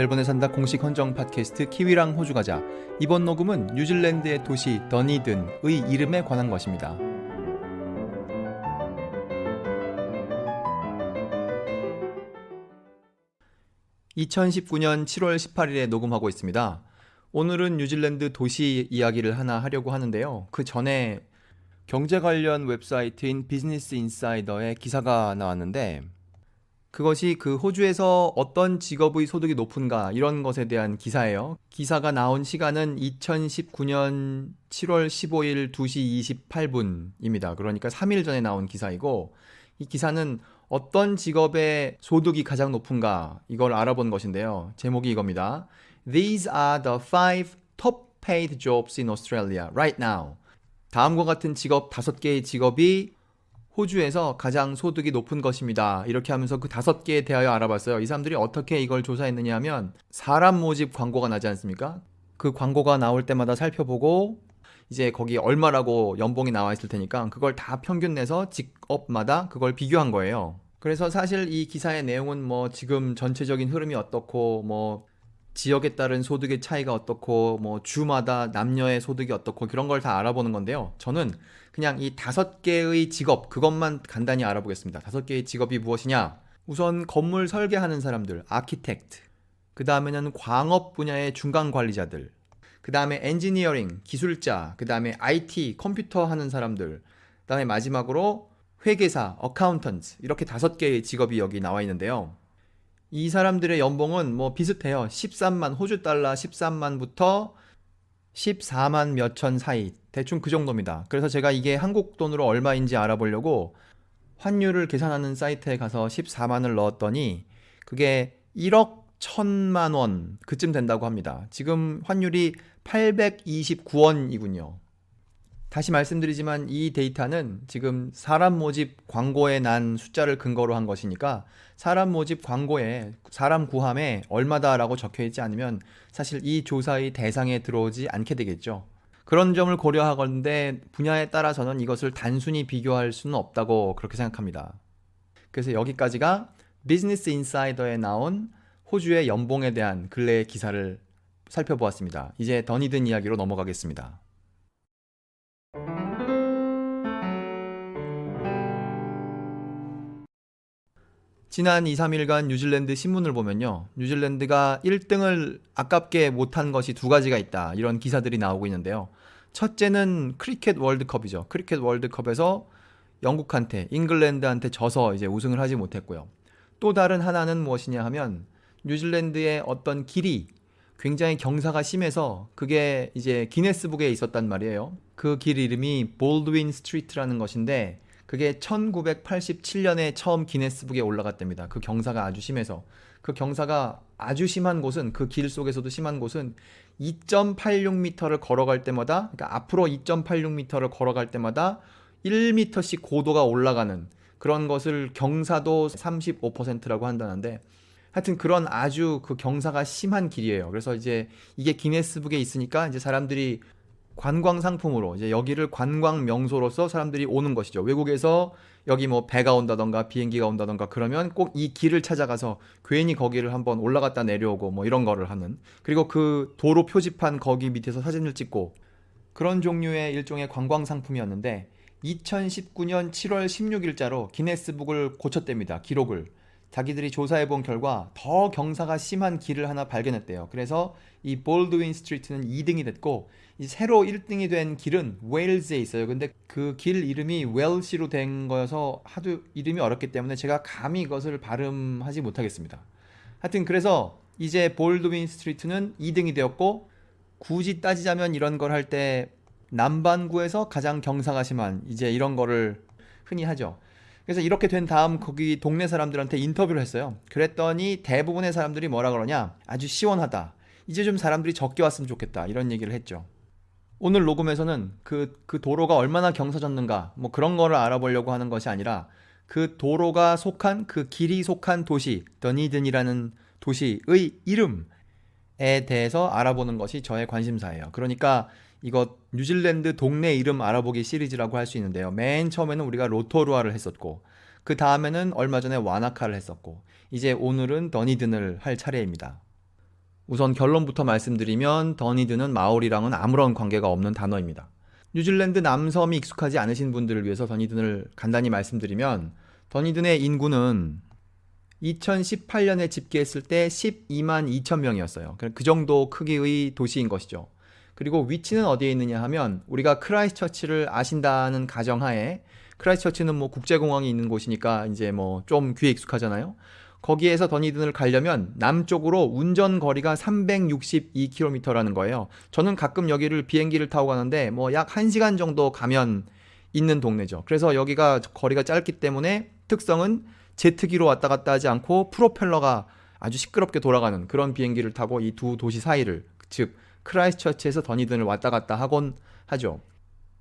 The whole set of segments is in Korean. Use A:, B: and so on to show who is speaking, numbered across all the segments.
A: 멜번에 산다 공식 헌정 팟캐스트 키위랑 호주 가자. 이번 녹음은 뉴질랜드의 도시 더니든의 이름에 관한 것입니다. 2019년 7월 18일에 녹음하고 있습니다. 오늘은 뉴질랜드 도시 이야기를 하나 하려고 하는데요. 그 전에 경제 관련 웹사이트인 비즈니스 인사이더에 기사가 나왔는데 그것이 그 호주에서 어떤 직업의 소득이 높은가 이런 것에 대한 기사예요. 기사가 나온 시간은 2019년 7월 15일 2시 28분입니다. 그러니까 3일 전에 나온 기사이고 이 기사는 어떤 직업의 소득이 가장 높은가 이걸 알아본 것인데요. 제목이 이겁니다. These are the five top paid jobs in Australia right now. 다음과 같은 직업 다섯 개의 직업이 호주에서 가장 소득이 높은 것입니다. 이렇게 하면서 그 다섯 개에 대하여 알아봤어요. 이 사람들이 어떻게 이걸 조사했느냐 하면 사람 모집 광고가 나지 않습니까? 그 광고가 나올 때마다 살펴보고 이제 거기 얼마라고 연봉이 나와 있을 테니까 그걸 다 평균 내서 직업마다 그걸 비교한 거예요. 그래서 사실 이 기사의 내용은 뭐 지금 전체적인 흐름이 어떻고 뭐 지역에 따른 소득의 차이가 어떻고 뭐 주마다 남녀의 소득이 어떻고 그런 걸 다 알아보는 건데요. 저는 그냥 이 다섯 개의 직업 그것만 간단히 알아보겠습니다. 다섯 개의 직업이 무엇이냐? 우선 건물 설계하는 사람들, 아키텍트. 그 다음에는 광업 분야의 중간 관리자들. 그 다음에 엔지니어링, 기술자. 그 다음에 IT, 컴퓨터 하는 사람들. 그 다음에 마지막으로 회계사, 어카운턴트. 이렇게 다섯 개의 직업이 여기 나와 있는데요. 이 사람들의 연봉은 뭐 비슷해요. 13만, 호주 달러 13만부터 14만 몇천 사이. 대충 그 정도입니다. 그래서 제가 이게 한국 돈으로 얼마인지 알아보려고 환율을 계산하는 사이트에 가서 14만을 넣었더니 그게 1억 1000만 원 그쯤 된다고 합니다. 지금 환율이 829원이군요. 다시 말씀드리지만 이 데이터는 지금 사람 모집 광고에 난 숫자를 근거로 한 것이니까 사람 모집 광고에 사람 구함에 얼마다라고 적혀 있지 않으면 사실 이 조사의 대상에 들어오지 않게 되겠죠. 그런 점을 고려하건데 분야에 따라서는 이것을 단순히 비교할 수는 없다고 그렇게 생각합니다. 그래서 여기까지가 비즈니스 인사이더에 나온 호주의 연봉에 대한 근래의 기사를 살펴보았습니다. 이제 더니든 이야기로 넘어가겠습니다. 지난 2, 3일간 뉴질랜드 신문을 보면요. 뉴질랜드가 1등을 아깝게 못한 것이 두 가지가 있다. 이런 기사들이 나오고 있는데요. 첫째는 크리켓 월드컵이죠. 크리켓 월드컵에서 영국한테, 잉글랜드한테 져서 이제 우승을 하지 못했고요. 또 다른 하나는 무엇이냐 하면 뉴질랜드의 어떤 길이 굉장히 경사가 심해서 그게 이제 기네스북에 있었단 말이에요. 그 길 이름이 볼드윈 스트리트라는 것인데 그게 1987년에 처음 기네스북에 올라갔답니다. 그 경사가 아주 심해서. 그 경사가 아주 심한 곳은 그 길 속에서도 심한 곳은 2.86m를 걸어갈 때마다 그러니까 앞으로 2.86m를 걸어갈 때마다 1m씩 고도가 올라가는 그런 것을 경사도 35%라고 한다는데 하여튼 그런 아주 그 경사가 심한 길이에요. 그래서 이제 이게 기네스북에 있으니까 이제 사람들이 관광 상품으로 이제 여기를 관광 명소로서 사람들이 오는 것이죠. 외국에서 여기 뭐 배가 온다던가 비행기가 온다던가 그러면 꼭 이 길을 찾아가서 괜히 거기를 한번 올라갔다 내려오고 뭐 이런 거를 하는 그리고 그 도로 표지판 거기 밑에서 사진을 찍고 그런 종류의 일종의 관광 상품이었는데 2019년 7월 16일자로 기네스북을 고쳤답니다. 기록을. 자기들이 조사해 본 결과 더 경사가 심한 길을 하나 발견했대요. 그래서 이 볼드윈 스트리트는 2등이 됐고 이 새로 1등이 된 길은 웨일즈에 있어요. 근데 그 길 이름이 웰시로 된 거여서 하도 이름이 어렵기 때문에 제가 감히 이것을 발음하지 못하겠습니다. 하여튼 그래서 이제 볼드윈 스트리트는 2등이 되었고 굳이 따지자면 이런 걸 할 때 남반구에서 가장 경사가 심한 이제 이런 거를 흔히 하죠. 그래서 이렇게 된 다음 거기 동네 사람들한테 인터뷰를 했어요. 그랬더니 대부분의 사람들이 뭐라 그러냐? 아주 시원하다. 이제 좀 사람들이 적게 왔으면 좋겠다. 이런 얘기를 했죠. 오늘 녹음에서는 그, 그 도로가 얼마나 경사졌는가, 뭐 그런 거를 알아보려고 하는 것이 아니라 그 도로가 속한, 그 길이 속한 도시, 더니든이라는 도시의 이름에 대해서 알아보는 것이 저의 관심사예요. 그러니까 이것 뉴질랜드 동네 이름 알아보기 시리즈라고 할 수 있는데요. 맨 처음에는 우리가 로토루아를 했었고 그 다음에는 얼마 전에 와나카를 했었고 이제 오늘은 더니든을 할 차례입니다. 우선 결론부터 말씀드리면 더니든은 마오리랑은 아무런 관계가 없는 단어입니다. 뉴질랜드 남섬이 익숙하지 않으신 분들을 위해서 더니든을 간단히 말씀드리면 더니든의 인구는 2018년에 집계했을 때 12만 2천 명이었어요. 그 정도 크기의 도시인 것이죠. 그리고 위치는 어디에 있느냐 하면 우리가 크라이스처치를 아신다는 가정하에 크라이스처치는 뭐 국제공항이 있는 곳이니까 이제 뭐 좀 귀에 익숙하잖아요. 거기에서 더니든을 가려면 남쪽으로 운전 거리가 362km라는 거예요. 저는 가끔 여기를 비행기를 타고 가는데 뭐 약 1시간 정도 가면 있는 동네죠. 그래서 여기가 거리가 짧기 때문에 특성은 제트기로 왔다 갔다 하지 않고 프로펠러가 아주 시끄럽게 돌아가는 그런 비행기를 타고 이 두 도시 사이를 즉 크라이스처치에서 더니든을 왔다 갔다 하곤 하죠.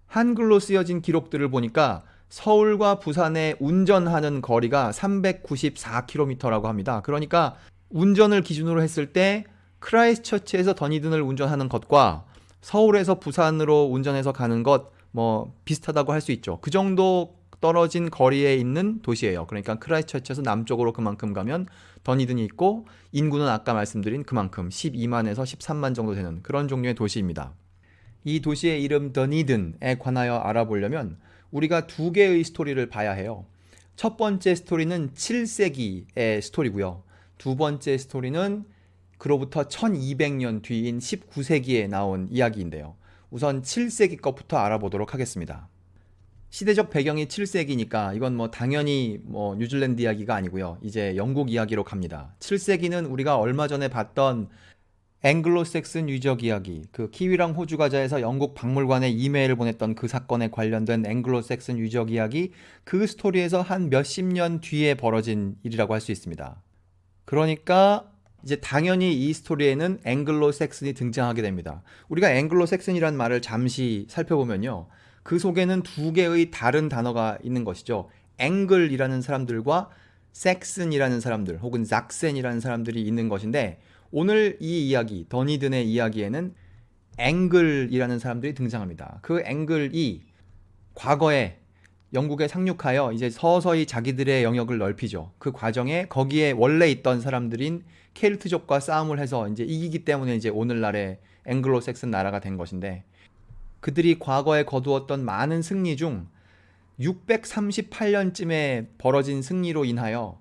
A: 한글로 쓰여진 기록들을 보니까 서울과 부산에 운전하는 거리가 394km라고 합니다. 그러니까 운전을 기준으로 했을 때 크라이스처치에서 더니든을 운전하는 것과 서울에서 부산으로 운전해서 가는 것 뭐 비슷하다고 할 수 있죠. 그 정도 떨어진 거리에 있는 도시예요. 그러니까 크라이스처치에서 남쪽으로 그만큼 가면 더니든이 있고 인구는 아까 말씀드린 그만큼 12만에서 13만 정도 되는 그런 종류의 도시입니다. 이 도시의 이름 더니든에 관하여 알아보려면 우리가 두 개의 스토리를 봐야 해요. 첫 번째 스토리는 7세기의 스토리고요. 두 번째 스토리는 그로부터 1200년 뒤인 19세기에 나온 이야기인데요. 우선 7세기 것부터 알아보도록 하겠습니다. 시대적 배경이 7세기니까 이건 뭐 당연히 뭐 뉴질랜드 이야기가 아니고요. 이제 영국 이야기로 갑니다. 7세기는 우리가 얼마 전에 봤던 앵글로색슨 유적 이야기, 그 키위랑 호주 과자에서 영국 박물관에 이메일을 보냈던 그 사건에 관련된 앵글로색슨 유적 이야기, 그 스토리에서 한 몇십 년 뒤에 벌어진 일이라고 할 수 있습니다. 그러니까 이제 당연히 이 스토리에는 앵글로색슨이 등장하게 됩니다. 우리가 앵글로색슨이라는 말을 잠시 살펴보면요. 그 속에는 두 개의 다른 단어가 있는 것이죠. 앵글이라는 사람들과 섹슨이라는 사람들 혹은 작센이라는 사람들이 있는 것인데 오늘 이 이야기 더니든의 이야기에는 앵글이라는 사람들이 등장합니다. 그 앵글이 과거에 영국에 상륙하여 이제 서서히 자기들의 영역을 넓히죠. 그 과정에 거기에 원래 있던 사람들인 켈트족과 싸움을 해서 이제 이기기 때문에 이제 오늘날의 앵글로색슨 나라가 된 것인데 그들이 과거에 거두었던 많은 승리 중 638년쯤에 벌어진 승리로 인하여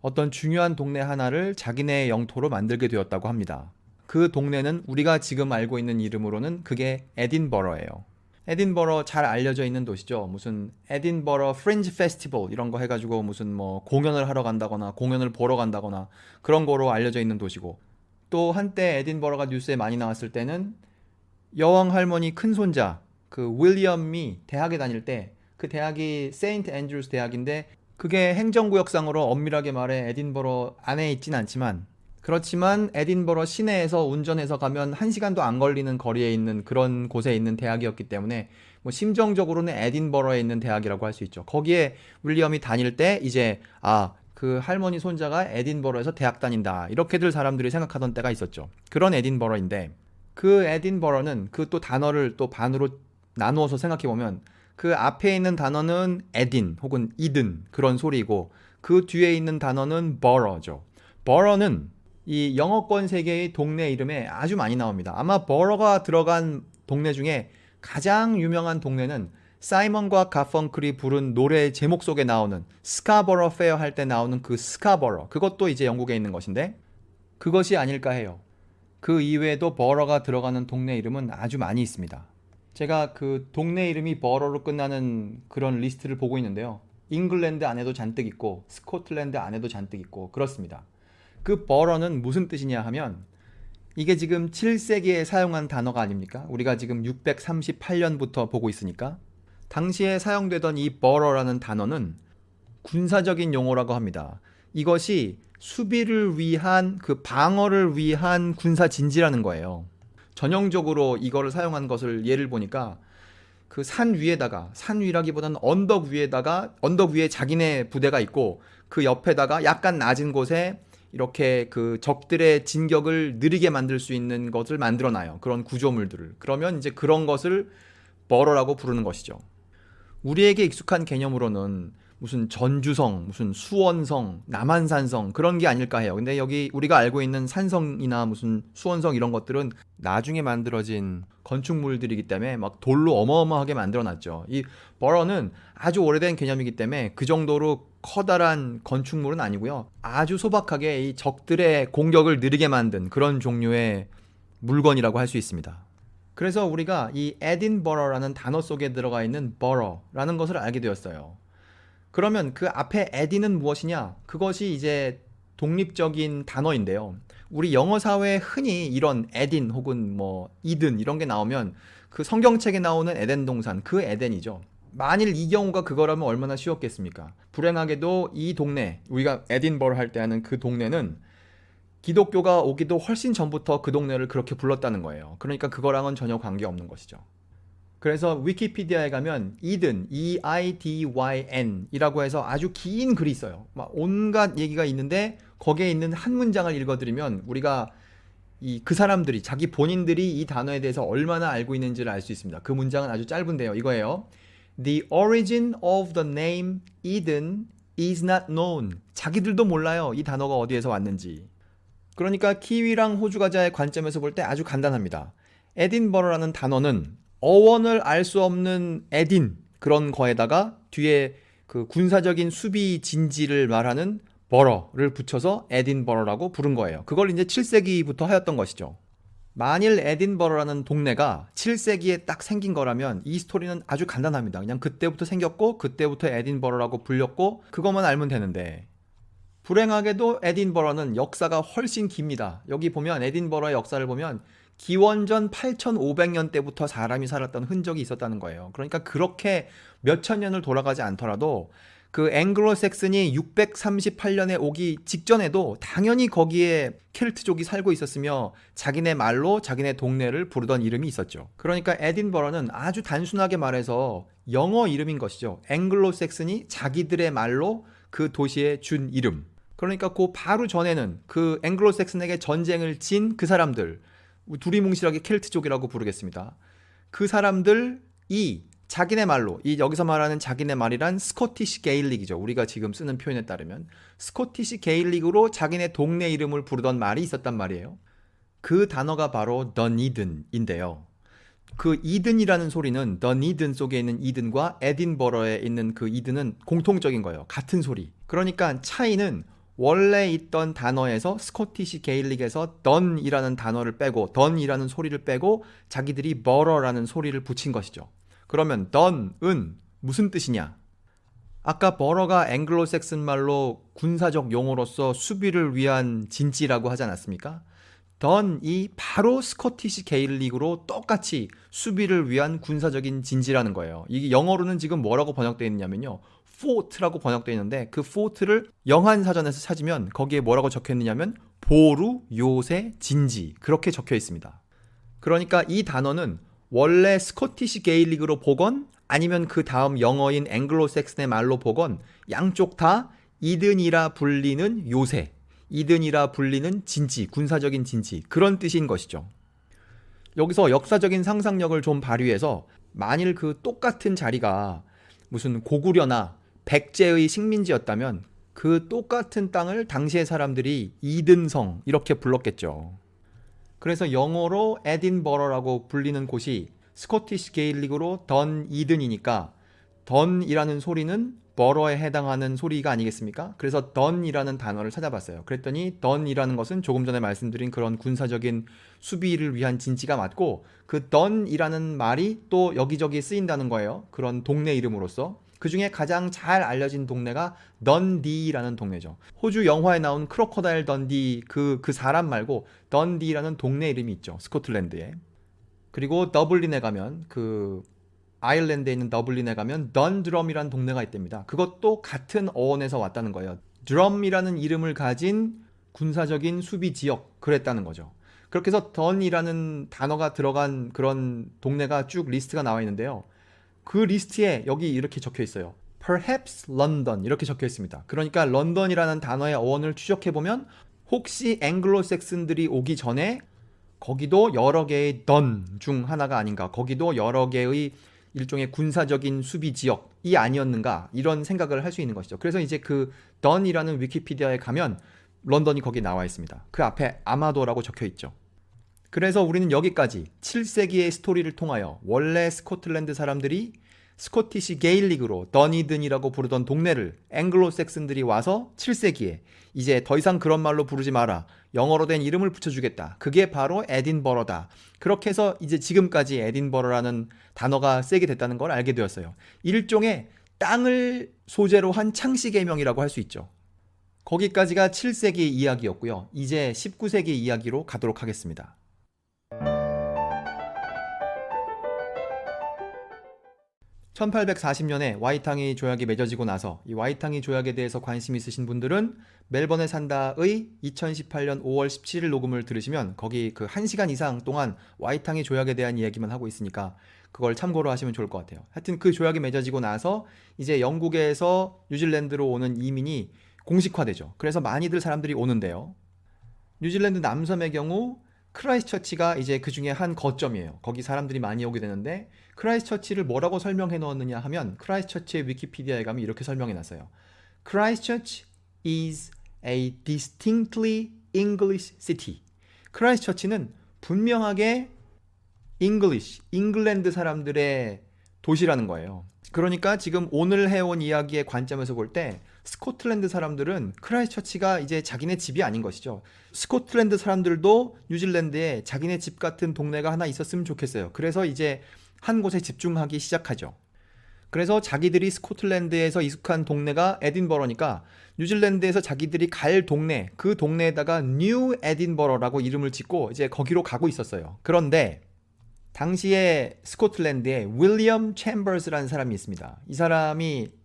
A: 어떤 중요한 동네 하나를 자기네의 영토로 만들게 되었다고 합니다. 그 동네는 우리가 지금 알고 있는 이름으로는 그게 에딘버러예요. 에딘버러 잘 알려져 있는 도시죠. 무슨 에딘버러 프린지 페스티벌 이런 거 해가지고 무슨 뭐 공연을 하러 간다거나 공연을 보러 간다거나 그런 거로 알려져 있는 도시고 또 한때 에딘버러가 뉴스에 많이 나왔을 때는 여왕 할머니 큰 손자 그 윌리엄이 대학에 다닐 때 그 대학이 세인트 앤드루스 대학인데 그게 행정구역상으로 엄밀하게 말해 에딘버러 안에 있진 않지만 그렇지만 에딘버러 시내에서 운전해서 가면 1시간도 안 걸리는 거리에 있는 그런 곳에 있는 대학이었기 때문에 뭐 심정적으로는 에딘버러에 있는 대학이라고 할 수 있죠. 거기에 윌리엄이 다닐 때 이제 아, 그 할머니 손자가 에딘버러에서 대학 다닌다. 이렇게들 사람들이 생각하던 때가 있었죠. 그런 에딘버러인데 그 에딘버러는 그 또 단어를 또 반으로 나누어서 생각해 보면 그 앞에 있는 단어는 에딘 혹은 이든 그런 소리고 그 뒤에 있는 단어는 버러죠. 버러는 이 영어권 세계의 동네 이름에 아주 많이 나옵니다. 아마 버러가 들어간 동네 중에 가장 유명한 동네는 사이먼과 가펑클이 부른 노래 제목 속에 나오는 스카버러 페어 할 때 나오는 그 스카버러 그것도 이제 영국에 있는 것인데 그것이 아닐까 해요. 그 이외에도 버러가 들어가는 동네 이름은 아주 많이 있습니다. 제가 그 동네 이름이 버러로 끝나는 그런 리스트를 보고 있는데요. 잉글랜드 안에도 잔뜩 있고 스코틀랜드 안에도 잔뜩 있고 그렇습니다. 그 버러는 무슨 뜻이냐 하면 이게 지금 7세기에 사용한 단어가 아닙니까? 우리가 지금 638년부터 보고 있으니까 당시에 사용되던 이 버러라는 단어는 군사적인 용어라고 합니다. 이것이 수비를 위한 그 방어를 위한 군사 진지라는 거예요. 전형적으로 이거를 사용한 것을 예를 보니까 그 산 위에다가 산 위라기보다는 언덕 위에다가 언덕 위에 자기네 부대가 있고 그 옆에다가 약간 낮은 곳에 이렇게 그 적들의 진격을 느리게 만들 수 있는 것을 만들어 놔요. 그런 구조물들을. 그러면 이제 그런 것을 버러라고 부르는 것이죠. 우리에게 익숙한 개념으로는 무슨 전주성, 무슨 수원성, 남한산성 그런 게 아닐까 해요. 근데 여기 우리가 알고 있는 산성이나 무슨 수원성 이런 것들은 나중에 만들어진 건축물들이기 때문에 막 돌로 어마어마하게 만들어 놨죠. 이 버러는 아주 오래된 개념이기 때문에 그 정도로 커다란 건축물은 아니고요. 아주 소박하게 이 적들의 공격을 느리게 만든 그런 종류의 물건이라고 할 수 있습니다. 그래서 우리가 이 에딘버러라는 단어 속에 들어가 있는 버러라는 것을 알게 되었어요. 그러면 그 앞에 에딘은 무엇이냐? 그것이 이제 독립적인 단어인데요. 우리 영어 사회에 흔히 이런 에딘 혹은 뭐 이든 이런 게 나오면 그 성경책에 나오는 에덴 동산 그 에덴이죠. 만일 이 경우가 그거라면 얼마나 쉬웠겠습니까? 불행하게도 이 동네 우리가 에딘버러 할 때 하는 그 동네는 기독교가 오기도 훨씬 전부터 그 동네를 그렇게 불렀다는 거예요. 그러니까 그거랑은 전혀 관계없는 것이죠. 그래서 위키피디아에 가면 이든 E I D Y N 이라고 해서 아주 긴 글이 있어요. 막 온갖 얘기가 있는데 거기에 있는 한 문장을 읽어드리면 우리가 이 그 사람들이 자기 본인들이 이 단어에 대해서 얼마나 알고 있는지를 알 수 있습니다. 그 문장은 아주 짧은데요. 이거예요. The origin of the name Eden is not known. 자기들도 몰라요. 이 단어가 어디에서 왔는지. 그러니까 키위랑 호주 과자의 관점에서 볼 때 아주 간단합니다. 에딘버러라는 단어는 어원을 알 수 없는 에딘 그런 거에다가 뒤에 그 군사적인 수비 진지를 말하는 버러를 붙여서 에딘버러라고 부른 거예요. 그걸 이제 7세기부터 하였던 것이죠. 만일 에딘버러라는 동네가 7세기에 딱 생긴 거라면 이 스토리는 아주 간단합니다. 그냥 그때부터 생겼고 그때부터 에딘버러라고 불렸고 그것만 알면 되는데 불행하게도 에딘버러는 역사가 훨씬 깁니다. 여기 보면 에딘버러의 역사를 보면 기원전 8500년 때부터 사람이 살았던 흔적이 있었다는 거예요. 그러니까 그렇게 몇 천 년을 돌아가지 않더라도 그 앵글로 섹슨이 638년에 오기 직전에도 당연히 거기에 켈트족이 살고 있었으며 자기네 말로 자기네 동네를 부르던 이름이 있었죠. 그러니까 에딘버러는 아주 단순하게 말해서 영어 이름인 것이죠. 앵글로 섹슨이 자기들의 말로 그 도시에 준 이름. 그러니까 그 바로 전에는 그 앵글로 섹슨에게 전쟁을 진 그 사람들 두리뭉실하게 켈트족이라고 부르겠습니다. 그 사람들이 자기네 말로 이 여기서 말하는 자기네 말이란 스코티시 게일릭이죠. 우리가 지금 쓰는 표현에 따르면 스코티시 게일릭으로 자기네 동네 이름을 부르던 말이 있었단 말이에요. 그 단어가 바로 더니든인데요. 그 이든이라는 소리는 더니든 속에 있는 이든과 에딘버러에 있는 그 이든은 공통적인 거예요. 같은 소리. 그러니까 차이는 원래 있던 단어에서 스코티시 게일릭에서 던이라는 단어를 빼고 던이라는 소리를 빼고 자기들이 버러라는 소리를 붙인 것이죠. 그러면 던은 무슨 뜻이냐? 아까 버러가 앵글로 섹슨 말로 군사적 용어로서 수비를 위한 진지라고 하지 않았습니까? 던이 바로 스코티시 게일릭으로 똑같이 수비를 위한 군사적인 진지라는 거예요. 이게 영어로는 지금 뭐라고 번역되어 있냐면요. Fort라고 번역되어 있는데 그 fort를 영한 사전에서 찾으면 거기에 뭐라고 적혀 있느냐면 보루, 요새, 진지 그렇게 적혀 있습니다. 그러니까 이 단어는 원래 스코티시 게일릭으로 보건 아니면 그 다음 영어인 앵글로 섹슨의 말로 보건 양쪽 다 이든이라 불리는 요새, 이든이라 불리는 진지, 군사적인 진지 그런 뜻인 것이죠. 여기서 역사적인 상상력을 좀 발휘해서 만일 그 똑같은 자리가 무슨 고구려나 백제의 식민지였다면 그 똑같은 땅을 당시의 사람들이 이든성 이렇게 불렀겠죠. 그래서 영어로 에딘버러라고 불리는 곳이 스코티시 게일릭으로 던 이든이니까 던이라는 소리는 버러에 해당하는 소리가 아니겠습니까? 그래서 던이라는 단어를 찾아봤어요. 그랬더니 던이라는 것은 조금 전에 말씀드린 그런 군사적인 수비를 위한 진지가 맞고 그 던이라는 말이 또 여기저기 쓰인다는 거예요. 그런 동네 이름으로서. 그 중에 가장 잘 알려진 동네가 던디라는 동네죠. 호주 영화에 나온 크로커다일 던디 그, 그 사람 말고 던디라는 동네 이름이 있죠. 스코틀랜드에. 그리고 더블린에 가면 그 아일랜드에 있는 더블린에 가면 던드럼이라는 동네가 있답니다. 그것도 같은 어원에서 왔다는 거예요. 드럼이라는 이름을 가진 군사적인 수비 지역 그랬다는 거죠. 그렇게 해서 던이라는 단어가 들어간 그런 동네가 쭉 리스트가 나와 있는데요. 그 리스트에 여기 이렇게 적혀 있어요. Perhaps London 이렇게 적혀 있습니다. 그러니까 런던이라는 단어의 어원을 추적해 보면 혹시 앵글로색슨들이 오기 전에 거기도 여러 개의 던 중 하나가 아닌가. 거기도 여러 개의 일종의 군사적인 수비 지역이 아니었는가 이런 생각을 할 수 있는 것이죠. 그래서 이제 그 던이라는 위키피디아에 가면 런던이 거기 나와 있습니다. 그 앞에 아마도라고 적혀 있죠. 그래서 우리는 여기까지 7세기의 스토리를 통하여 원래 스코틀랜드 사람들이 스코티시 게일릭으로 더니든이라고 부르던 동네를 앵글로색슨들이 와서 7세기에 이제 더 이상 그런 말로 부르지 마라. 영어로 된 이름을 붙여주겠다. 그게 바로 에딘버러다. 그렇게 해서 이제 지금까지 에딘버러라는 단어가 쓰게 됐다는 걸 알게 되었어요. 일종의 땅을 소재로 한 창씨개명이라고 할 수 있죠. 거기까지가 7세기 이야기였고요. 이제 19세기 이야기로 가도록 하겠습니다. 1840년에 와이탕이 조약이 맺어지고 나서 이 와이탕이 조약에 대해서 관심 있으신 분들은 멜번에 산다의 2018년 5월 17일 녹음을 들으시면 거기 그 1시간 이상 동안 와이탕이 조약에 대한 이야기만 하고 있으니까 그걸 참고로 하시면 좋을 것 같아요. 하여튼 그 조약이 맺어지고 나서 이제 영국에서 뉴질랜드로 오는 이민이 공식화되죠. 그래서 많이들 사람들이 오는데요. 뉴질랜드 남섬의 경우 크라이스처치가 이제 그 중에 한 거점이에요. 거기 사람들이 많이 오게 되는데 크라이스처치를 뭐라고 설명해 놓았느냐 하면 크라이스처치의 위키피디아에 가면 이렇게 설명해 놨어요. Christchurch is a distinctly English city. 크라이스처치는 분명하게 English, 잉글랜드 사람들의 도시라는 거예요. 그러니까 지금 오늘 해온 이야기의 관점에서 볼 때 스코틀랜드 사람들은 크라이스처치가 이제 자기네 집이 아닌 것이죠. 스코틀랜드 사람들도 뉴질랜드에 자기네 집 같은 동네가 하나 있었으면 좋겠어요. 그래서 이제 한 곳에 집중하기 시작하죠. 그래서 자기들이 스코틀랜드에서 익숙한 동네가 에딘버러니까 뉴질랜드에서 자기들이 갈 동네, 그 동네에다가 뉴 에딘버러라고 이름을 짓고 이제 거기로 가고 있었어요. 그런데 당시에 스코틀랜드에 윌리엄 챔버스라는 사람이 있습니다. 이 사람이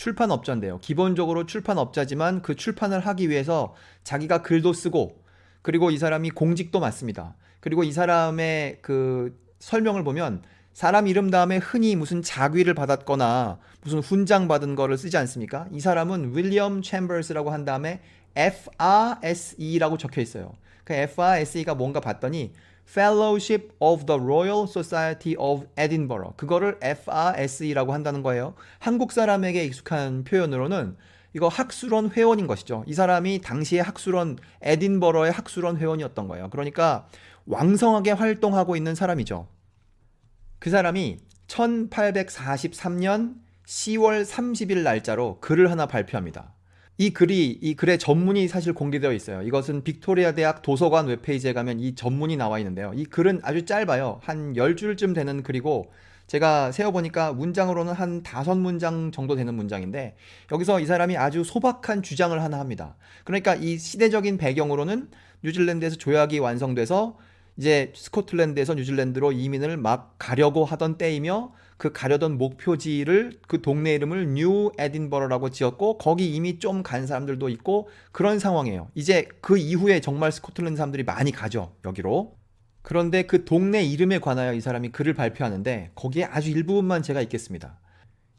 A: 출판업자인데요. 기본적으로 출판업자지만 그 출판을 하기 위해서 자기가 글도 쓰고 그리고 이 사람이 공직도 맡습니다. 그리고 이 사람의 그 설명을 보면 사람 이름 다음에 흔히 무슨 자귀를 받았거나 무슨 훈장 받은 거를 쓰지 않습니까? 이 사람은 윌리엄 챔버스라고 한 다음에 FRSE라고 적혀 있어요. 그 FRSE가 뭔가 봤더니 Fellowship of the Royal Society of Edinburgh. 그거를 FRSE라고 한다는 거예요. 한국 사람에게 익숙한 표현으로는 이거 학술원 회원인 것이죠. 이 사람이 당시에 학술원 에딘버러의 학술원 회원이었던 거예요. 그러니까 왕성하게 활동하고 있는 사람이죠. 그 사람이 1843년 10월 30일 날짜로 글을 하나 발표합니다. 이 글이 이 글의 전문이 사실 공개되어 있어요. 이것은 빅토리아 대학 도서관 웹페이지에 가면 이 전문이 나와 있는데요. 이 글은 아주 짧아요. 한 10줄쯤 되는 글이고 제가 세어 보니까 문장으로는 한 다섯 문장 정도 되는 문장인데 여기서 이 사람이 아주 소박한 주장을 하나 합니다. 그러니까 이 시대적인 배경으로는 뉴질랜드에서 조약이 완성돼서 이제 스코틀랜드에서 뉴질랜드로 이민을 막 가려고 하던 때이며 그 가려던 목표지를 그 동네 이름을 뉴 에딘버러라고 지었고 거기 이미 좀 간 사람들도 있고 그런 상황이에요. 이제 그 이후에 정말 스코틀랜드 사람들이 많이 가죠. 여기로. 그런데 그 동네 이름에 관하여 이 사람이 글을 발표하는데 거기에 아주 일부분만 제가 읽겠습니다.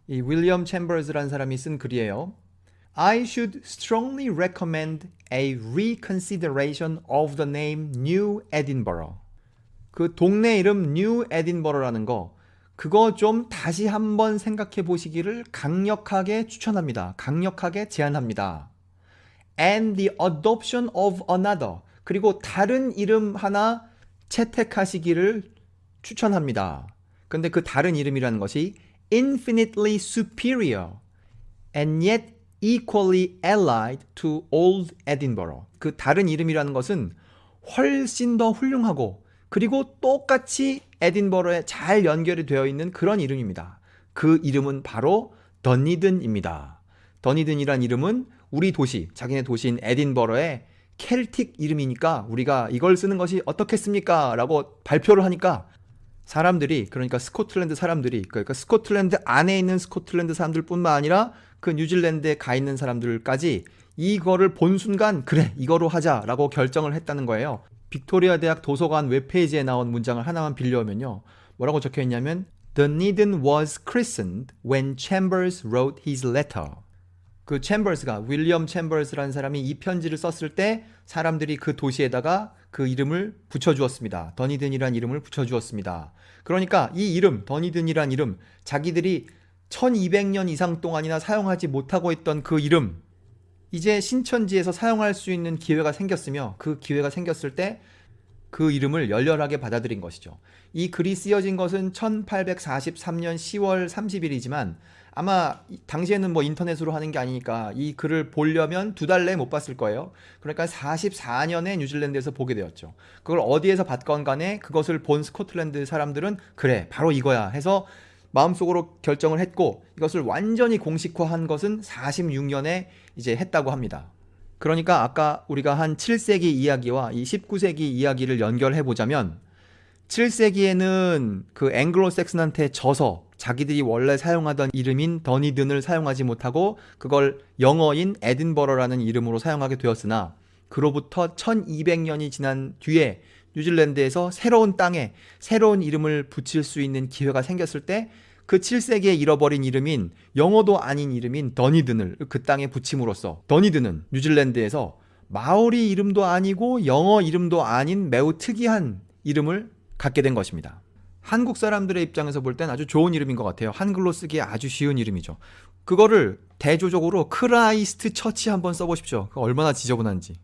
A: 이 윌리엄 챔버스라는 사람이 쓴 글이에요. I should strongly recommend a reconsideration of the name New Edinburgh. 그 동네 이름 New Edinburgh라는 거 그거 좀 다시 한번 생각해 보시기를 강력하게 추천합니다. 강력하게 제안합니다. And the adoption of another. 그리고 다른 이름 하나 채택하시기를 추천합니다. 근데 그 다른 이름이라는 것이 infinitely superior and yet equally allied to old Edinburgh. 그 다른 이름이라는 것은 훨씬 더 훌륭하고 그리고 똑같이 에딘버러에 잘 연결이 되어 있는 그런 이름입니다. 그 이름은 바로 더니든입니다. 더니든이란 이름은 우리 도시, 자기네 도시인 에딘버러의 켈틱 이름이니까 우리가 이걸 쓰는 것이 어떻겠습니까? 라고 발표를 하니까 사람들이 그러니까 스코틀랜드 사람들이 그러니까 스코틀랜드 안에 있는 스코틀랜드 사람들뿐만 아니라 그 뉴질랜드에 가 있는 사람들까지 이거를 본 순간 그래 이거로 하자라고 결정을 했다는 거예요. 빅토리아 대학 도서관 웹페이지에 나온 문장을 하나만 빌려오면요. 뭐라고 적혀 있냐면 The Needon was christened when Chambers wrote his letter. 그 챔버스가 윌리엄 챔버스라는 사람이 이 편지를 썼을 때 사람들이 그 도시에다가 그 이름을 붙여주었습니다. 더니든이란 이름을 붙여주었습니다. 그러니까 이 이름 더니든이란 이름 자기들이 1200년 이상 동안이나 사용하지 못하고 있던 그 이름 이제 신천지에서 사용할 수 있는 기회가 생겼으며 그 기회가 생겼을 때 그 이름을 열렬하게 받아들인 것이죠. 이 글이 쓰여진 것은 1843년 10월 30일이지만 아마 이- 당시에는 뭐 인터넷으로 하는 게 아니니까 이 글을 보려면 두 달 내에 못 봤을 거예요. 그러니까 44년에 뉴질랜드에서 보게 되었죠. 그걸 어디에서 봤건 간에 그것을 본 스코틀랜드 사람들은 그래, 바로 이거야 해서 마음속으로 결정을 했고 이것을 완전히 공식화한 것은 46년에 이제 했다고 합니다. 그러니까 아까 우리가 한 7세기 이야기와 이 19세기 이야기를 연결해 보자면 7세기에는 그 앵글로색슨한테 져서 자기들이 원래 사용하던 이름인 더니든을 사용하지 못하고 그걸 영어인 에딘버러라는 이름으로 사용하게 되었으나 그로부터 1200년이 지난 뒤에 뉴질랜드에서 새로운 땅에 새로운 이름을 붙일 수 있는 기회가 생겼을 때 그 7세기에 잃어버린 이름인 영어도 아닌 이름인 더니든을 그 땅에 붙임으로써 더니든은 뉴질랜드에서 마오리 이름도 아니고 영어 이름도 아닌 매우 특이한 이름을 갖게 된 것입니다. 한국 사람들의 입장에서 볼 땐 아주 좋은 이름인 것 같아요. 한글로 쓰기에 아주 쉬운 이름이죠. 그거를 대조적으로 크라이스트 처치 한번 써보십시오. 얼마나 지저분한지.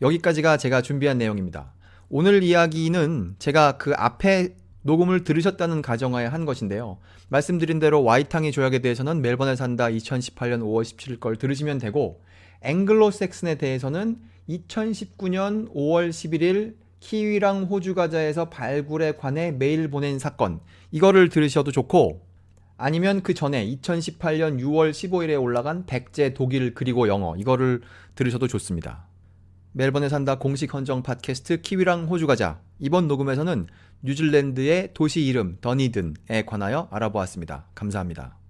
A: 여기까지가 제가 준비한 내용입니다. 오늘 이야기는 제가 그 앞에 녹음을 들으셨다는 가정하에 한 것인데요. 말씀드린 대로 와이탕의 조약에 대해서는 멜번에 산다 2018년 5월 17일 걸 들으시면 되고 앵글로색슨에 대해서는 2019년 5월 11일 키위랑 호주 과자에서 발굴에 관해 메일 보낸 사건 이거를 들으셔도 좋고 아니면 그 전에 2018년 6월 15일에 올라간 백제 독일 그리고 영어 이거를 들으셔도 좋습니다. 멜번에 산다 공식 헌정 팟캐스트 키위랑 호주 가자. 이번 녹음에서는 뉴질랜드의 도시 이름 더니든에 관하여 알아보았습니다. 감사합니다.